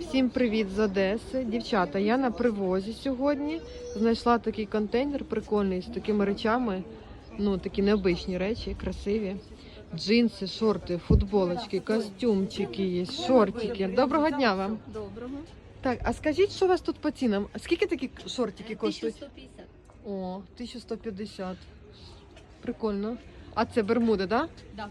Всім привіт з Одеси. Дівчата, я на привозі сьогодні. Знайшла такий контейнер прикольний з такими речами. Ну, такі необичні речі, красиві. Джинси, шорти, футболочки, костюмчики є, шортики. Доброго дня вам. Доброго. Так, а скажіть, що у вас тут по цінам? Скільки такі шортики коштують? 1150. О, 1150. Прикольно. А це бермуди, так? Да? Да.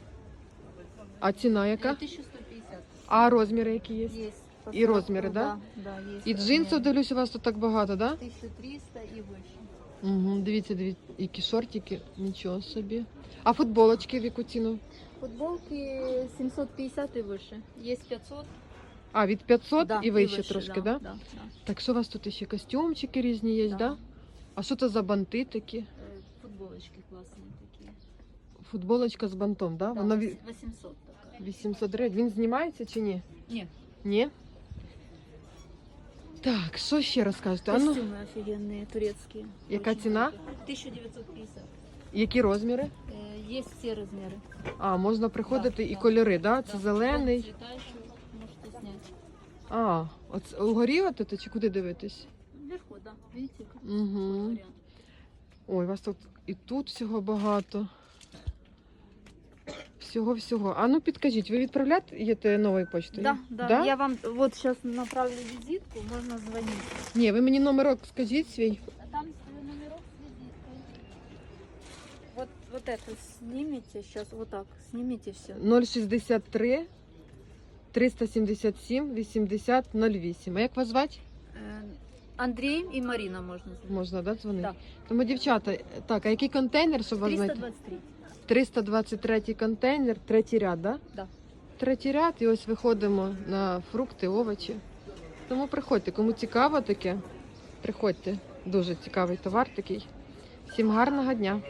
А ціна яка? 1150. А розміри які є? Есть. По И размеры, да? Да, да есть. І джинсів, размеры. дивлюсь, у вас тут так багато, так? Да? 1300 и выше. Угу, дивіться, дивіться, які шортики, нічого собі. А футболочки в яку ціну? Футболки 750 и выше. Есть 500. А, від 500 да, і вище выше, трошки, да? да? Да, да. Так, що у вас тут ще костюмчики різні є, да? Да. А що це за банти такі? Э, Футболочки классные такие. Футболочка з бантом, да? Да, Вона ві- 800 такая. 800 гривень. Він знімається чи ні? Нет, Ні? Так, що ще розкажете? А ну, костюмы офигенные, турецкие. Яка Очень ціна? хорошие. 1950. які розміри? Э, Есть все размеры. А, можна приходити Да, і да. кольори, да? Це Да, зелений. Цвета еще можете снять. А, оце угорі от це, чи куди дивитись? Вверху, да. Видите, как Угу. вариант. Ой, у вас тут і тут всього багато. Всього-всього. А ну підкажіть, ви відправляєте новою почтою? Да, да, Я вам вот сейчас направлю визитку, можно звонить. Ні, ви мені номерок скажіть свій. А Там свой номерок с визиткой. Вот, вот это снимите сейчас, вот так, снимите все. 063 377 80 08. А як вас звати? Андрей и Марина можно звонить. Можна, да, дзвонити? Да. Тому, дівчата, так, а який контейнер, щоб вас знайти? 323. 323 контейнер, третій ряд, да? Да. Третій ряд, і ось виходимо на фрукти, овочі. Тому приходьте, кому цікаво таке, приходьте. Дуже цікавий товар такий. Всім гарного дня!